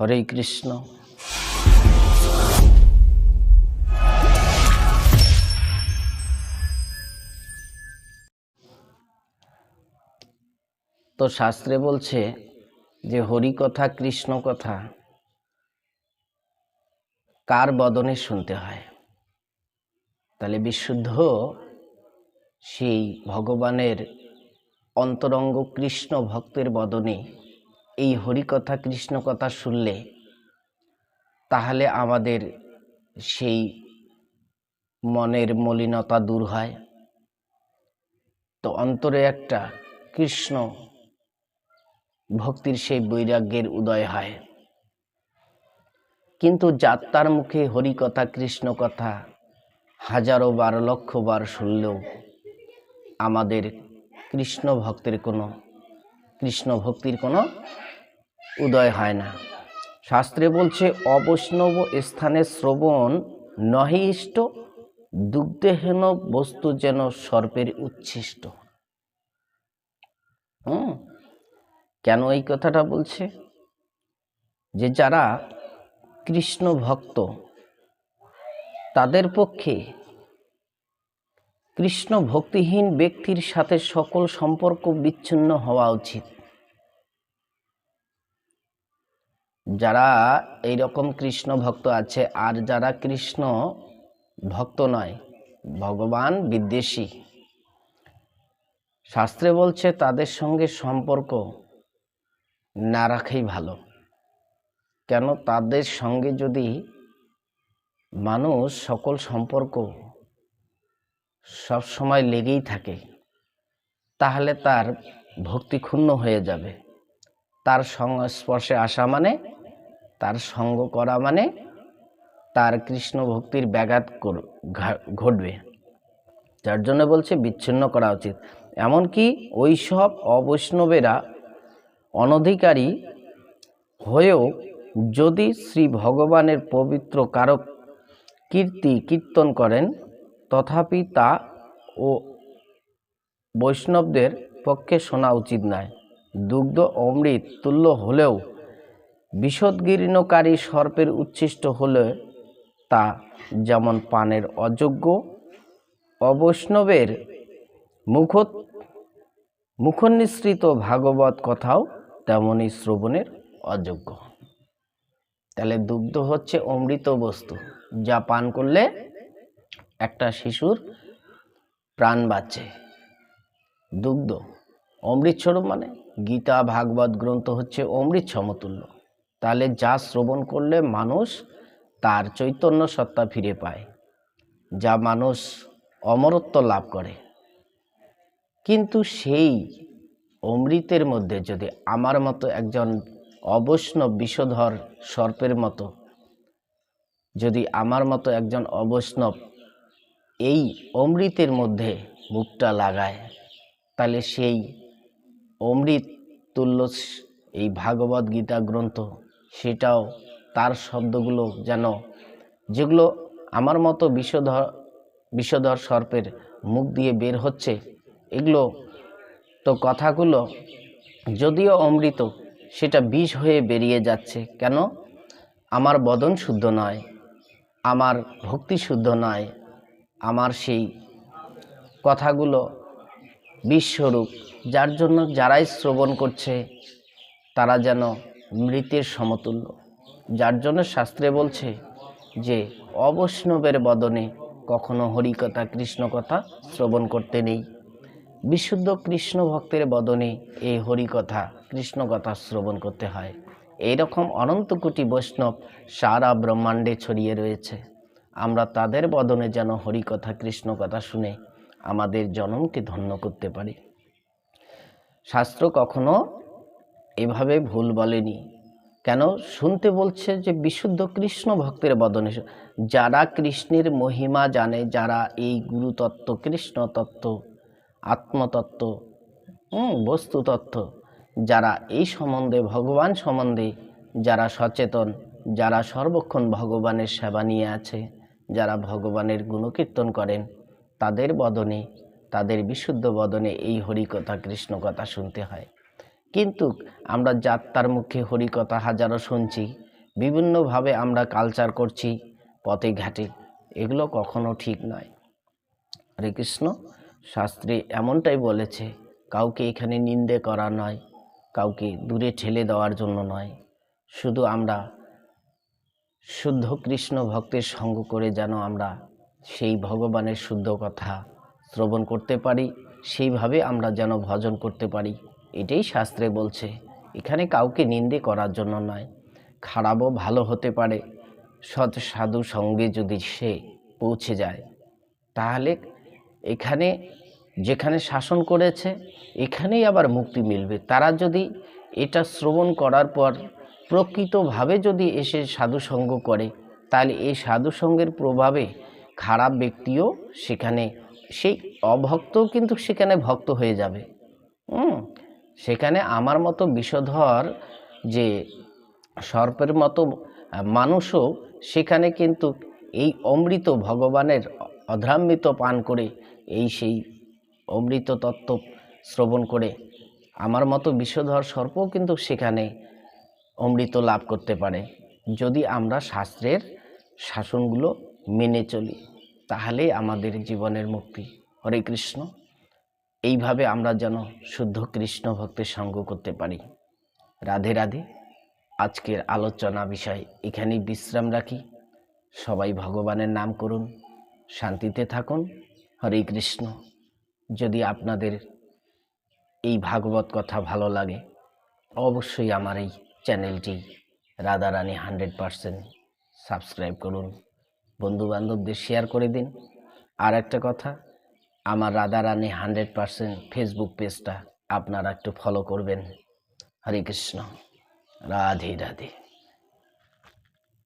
হরে কৃষ্ণ। তো শাস্ত্রে বলছে যে, হরি কথা, কৃষ্ণ কথা কার বদনে শুনতে হয়? তাহলে বিশুদ্ধ সেই ভগবানের অন্তরঙ্গ কৃষ্ণ ভক্তের বদনে এই হরিকথা কৃষ্ণ কথা শুনলে তাহলে আমাদের সেই মনের মলিনতা দূর হয়। তো অন্তরে একটা কৃষ্ণ ভক্তির সেই বৈরাগ্যের উদয় হয়। কিন্তু যাত্রার মুখে হরিকথা কৃষ্ণ কথা হাজারো বার, লক্ষ বার শুনলেও আমাদের কৃষ্ণ ভক্তের কোনো কৃষ্ণ ভক্তির কোনো উদয় হয় না। শাস্ত্রে বলছে, অবৈষ্ণব স্থানে শ্রবণ নহে ইষ্ট দুগ্ধেহেন বস্তু যেন সর্পের উচ্ছিষ্ট। হুম? কেন এই কথাটা বলছে? যে যারা কৃষ্ণ ভক্ত, তাদের পক্ষে কৃষ্ণ ভক্তিহীন ব্যক্তির সাথে সকল সম্পর্ক বিচ্ছিন্ন হওয়া উচিত। যারা এই রকম কৃষ্ণ ভক্ত আছে, আর যারা কৃষ্ণ ভক্ত নয়, ভগবান বিদ্বেষী। শাস্ত্রে বলছে, তাদের সঙ্গে সম্পর্ক না রাখাই ভালো। কেন? তাদের সঙ্গে যদি মানুষ সকল সম্পর্ক সব সময় লেগেই থাকে, তাহলে তার ভক্তি ক্ষুণ্ণ হয়ে যাবে। তার সংস্পর্শে আসা মানে তার সঙ্গ করা মানে তার কৃষ্ণ ভক্তির ব্যাঘাত ঘটবে। যার জন্য বলছে বিচ্ছিন্ন করা উচিত। এমনকি ওই সব অবৈষ্ণবেরা অনধিকারী হয়েও যদি শ্রী ভগবানের পবিত্র কারক কীর্তি কীর্তন করেন তথাপি তা ও বৈষ্ণবদের পক্ষে শোনা উচিত নয়। দুগ্ধ, অমৃত, তুল্য হলেও বিষদগীর্ণকারী সর্পের উচ্ছিষ্ট হলে তা যেমন পানের অযোগ্য, অবৈষ্ণবের মুখ মুখনিসৃত ভাগবত কথাও তেমনই শ্রবণের অযোগ্য। তাহলে দুগ্ধ হচ্ছে অমৃত বস্তু, যা পান করলে একটা শিশুর প্রাণ বাঁচে দুগ্ধ। অমৃত স্বরূপ মানে গীতা, ভাগবত গ্রন্থ হচ্ছে অমৃত সমতুল্য। তাহলে যা শ্রবণ করলে মানুষ তার চৈতন্য সত্তা ফিরে পায়, যা মানুষ অমরত্ব লাভ করে। কিন্তু সেই অমৃতের মধ্যে যদি আমার মতো একজন অবৈষ্ণব বিষধর সর্পের মতো, যদি আমার মতো একজন অবৈষ্ণব এই অমৃতের মধ্যে মুখটা লাগায়। তাহলে সেই অমৃত তুল্য এই ভাগবত গীতা গ্রন্থ, সেটাও তার শব্দগুলো যেন, যেগুলো আমার মতো বিষধর বিষধর সর্পের মুখ দিয়ে বের হচ্ছে, এগুলো তো কথাগুলো যদিও অমৃত, সেটা বিষ হয়ে বেরিয়ে যাচ্ছে। কেন? আমার বদন শুদ্ধ নয়, আমার ভক্তি শুদ্ধ নয় আমার সেই কথাগুলো বিশ্বরূপ, যার জন্য যারাই শ্রবণ করছে, তারা যেন মৃতের সমতুল্য। যার জন্য শাস্ত্রে বলছে যে, অবৈষ্ণবের বদনে কখনো হরিকথা কৃষ্ণ কথা শ্রবণ করতে নেই। বিশুদ্ধ কৃষ্ণ ভক্তের বদনে এই হরিকথা কৃষ্ণ কথা শ্রবণ করতে হয়। এইরকম অনন্ত কোটি বৈষ্ণব সারা ব্রহ্মাণ্ডে ছড়িয়ে রয়েছে। আমরা তাদের বদনে যেন হরিকথা কৃষ্ণ কথা শুনে আমাদের জনমকে ধন্য করতে পারি। শাস্ত্র কখনো এভাবে ভুল বলেনি। কেন? শুনতে বলছে যে বিশুদ্ধ কৃষ্ণ ভক্তের বদনে যারা কৃষ্ণের মহিমা জানে, যারা এই গুরুতত্ত্ব কৃষ্ণ তত্ত্ব আত্মতত্ত্ব বস্তুতত্ত্ব, যারা এই সম্বন্ধে, ভগবান সম্বন্ধে, যারা সচেতন, যারা সর্বক্ষণ ভগবানের সেবা নিয়ে আছে যারা ভগবানের গুণকীর্তন করেন, তাদের বদনে, তাদের বিশুদ্ধ বদনে এই হরিকথা কৃষ্ণ কথা শুনতে হয়। কিন্তু আমরা যাত্রার মুখে হরিকথা হাজারো শুনছি, বিভিন্নভাবে আমরা কালচার করছি, পথে ঘাটে, এগুলো কখনো ঠিক নয়। হরে কৃষ্ণ শাস্ত্রে এমনটাই বলেছে, কাউকে এখানে নিন্দে করা নয়, কাউকে দূরে ঠেলে দেওয়ার জন্য নয়, শুধু আমরা শুদ্ধ কৃষ্ণ ভক্তের সঙ্গ করে যেন আমরা সেই ভগবানের শুদ্ধ কথা শ্রবণ করতে পারি, সেইভাবে আমরা যেন ভজন করতে পারি। এটাই শাস্ত্রে বলছে, এখানে কাউকে নিন্দে করার জন্য নয়। খারাপও ভালো হতে পারে, সৎ সাধু সঙ্গে যদি সে পৌঁছে যায়। তাহলে এখানে যেখানে শাসন করেছে, এখানেই আবার মুক্তি মিলবে। তারা যদি এটা শ্রবণ করার পর প্রকৃতভাবে যদি এসে সাধুসঙ্গ করে, তাহলে এই সাধুসঙ্গের প্রভাবে খারাপ ব্যক্তিও সেখানে, সেই অভক্তও কিন্তু সেখানে ভক্ত হয়ে যাবে। সেখানে আমার মতো বিষধর যে সর্পের মতো মানুষও সেখানে কিন্তু এই অমৃত ভগবানের অধরামৃত পান করে, এই সেই অমৃত তত্ত্ব শ্রবণ করে, আমার মতো বিষধর সর্পও কিন্তু সেখানে অমৃত লাভ করতে পারে। যদি আমরা শাস্ত্রের শাসনগুলো মেনে চলি তাহলে আমাদের জীবনের মুক্তি। হরে কৃষ্ণ। এইভাবে আমরা যেন শুদ্ধ কৃষ্ণ ভক্তের সঙ্গ করতে পারি। রাধে রাধে। আজকের আলোচনা বিষয় এখানেই বিশ্রাম রাখি। সবাই ভগবানের নাম করুন, শান্তিতে থাকুন। হরে কৃষ্ণ। যদি আপনাদের এই ভাগবত কথা ভালো লাগে, অবশ্যই আমার এই চ্যানেলটি রাধারানী হান্ড্রেড পারসেন্ট সাবস্ক্রাইব করুন। বন্ধুবান্ধবদের শেয়ার করে দিন। আর একটা কথা, আমার রাধারানী হান্ড্রেড পারসেন্ট ফেসবুক পেজটা আপনারা একটু ফলো করবেন। হরে কৃষ্ণ। রাধে রাধে।